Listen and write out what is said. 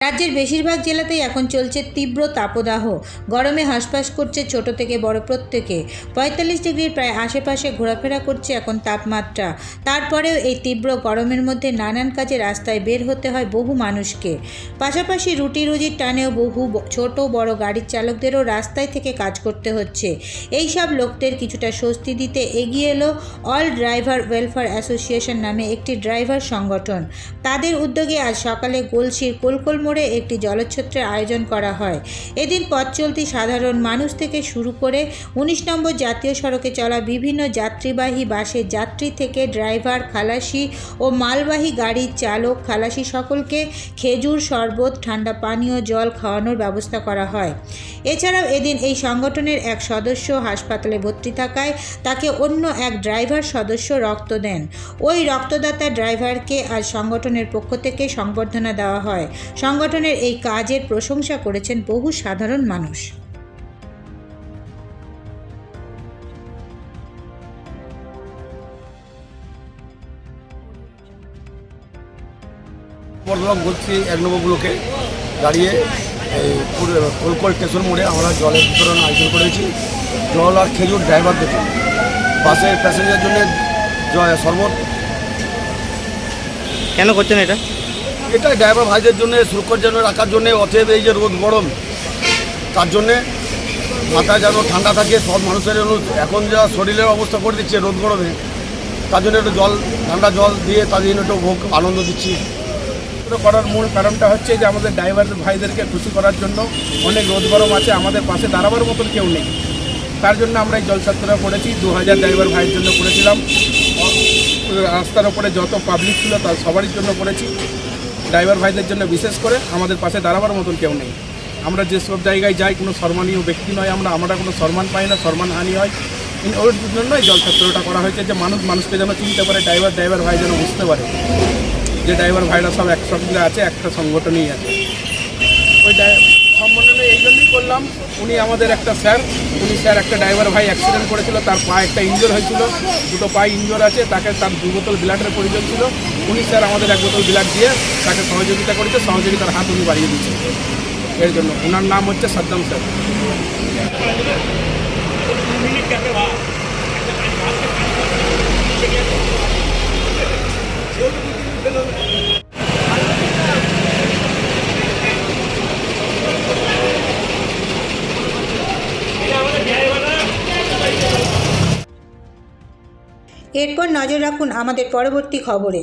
রাজ্যের বেশিরভাগ জেলাতেই এখন চলছে তীব্র তাপদাহ। গরমে হাঁসফাঁস করছে ছোট থেকে বড় প্রত্যেকে। পঁয়তাল্লিশ ডিগ্রির প্রায় আশেপাশে ঘোরাফেরা করছে এখন তাপমাত্রা। তারপরেও এই তীব্র গরমের মধ্যে নানান কাজে রাস্তায় বের হতে হয় বহু মানুষকে। পাশাপাশি রুটি রুজির টানেও বহু ছোট বড় গাড়ির চালকদেরও রাস্তায় থেকে কাজ করতে হচ্ছে। এই সব লোকদের কিছুটা স্বস্তি দিতে এগিয়ে এলো অল ড্রাইভার ওয়েলফেয়ার অ্যাসোসিয়েশন নামে একটি ড্রাইভার সংগঠন। তাদের উদ্যোগে আজ সকালে গোলসির কোলকোল মোড়ে একটি জলচ্ছত্রের আয়োজন করা হয়। এদিন পথ চলতি সাধারণ মানুষ থেকে শুরু করে উনিশ নম্বর জাতীয় সড়কে চলা বিভিন্ন যাত্রীবাহী বাসের যাত্রী থেকে ড্রাইভার, খালাসি ও মালবাহী গাড়ির চালক, খালাসি সকলকে খেজুর শরবত, ঠান্ডা পানীয়, জল খাওয়ানোর ব্যবস্থা করা হয়। এছাড়াও এদিন এই সংগঠনের এক সদস্য হাসপাতালে ভর্তি থাকায় তাকে অন্য এক ড্রাইভার সদস্য রক্ত দেন। ওই রক্তদাতা ড্রাইভারকে আজ সংগঠনের পক্ষ থেকে সংবর্ধনা দেওয়া হয়। সংগঠনের এই কাজের প্রশংসা করেছেন বহু সাধারণ মানুষ। বর্ধমান বলছি এক নম্বর ব্লকে দাঁড়িয়ে এই পুরো- কোলকল স্টেশন মোড়ে আমরা জলের বিতরণ আয়োজন করেছি। জল আর খেজুর ড্রাইভার দেখে। বাসের প্যাসেঞ্জার জন্য জয় শরবত। কেন করছেন এটা? এটা ড্রাইভার ভাইদের জন্য, সুরক্ষার জন্য রাখার জন্য, অতএব এই যে রোদ গরম, তার জন্যে মাথা যেন ঠান্ডা থাকে, সব মানুষের এখন যা শরীরের অবস্থা করে দিচ্ছে রোদ গরমে, তার জন্য একটু জল, ঠান্ডা জল দিয়ে তাদের জন্য একটু ভোগ, আনন্দ দিচ্ছি। করার মূল কারণটা হচ্ছে যে আমাদের ড্রাইভার ভাইদেরকে খুশি করার জন্য অনেক রোদ গরম আছে, আমাদের পাশে দাঁড়াবার মতন কেউ নেই। তার জন্য আমরা এই জলছাত্ররা করেছি দু হাজার ড্রাইভার ভাইয়ের জন্য করেছিলাম। রাস্তার ওপরে যত পাবলিক ছিল তার সবারই জন্য করেছি। ড্রাইভার ভাইদের জন্য বিশেষ করে আমাদের পাশে দাঁড়াবার মতন কেউ নেই। আমরা যেসব জায়গায় যাই, কোনো সম্মানীয় ব্যক্তি নয় আমরা আমরা কোনো সম্মান পাই না সম্মানহানি হয়। ইন- ওর জন্যই জলছাত্রটা করা হয়েছে যে মানুষ, মানুষকে যেন চিনতে পারে, ড্রাইভার ড্রাইভার ভাই যেন বুঝতে পারে যে ড্রাইভার ভাইরা সব একসঙ্গে আছে, একটা সংগঠনই আছে। ওই সম্মেলনে এই জন্যই করলাম, উনি আমাদের একটা স্যার, উনি স্যার একটা ড্রাইভার ভাই অ্যাক্সিডেন্ট করেছিল, তার পা একটা ইনজোর হয়েছিল, দুটো পা ইনজোর আছে, তাকে তার দু বোতল ব্লাডের প্রয়োজন ছিল। উনি স্যার আমাদের এক বোতল ব্লাড দিয়ে তাকে সহযোগিতা করেছে, সহযোগিতার হাত উনি বাড়িয়ে দিচ্ছে এর জন্য ওনার নাম হচ্ছে সাদ্দাম স্যার। এরপর নজর রাখুন আমাদের পরবর্তী খবরে।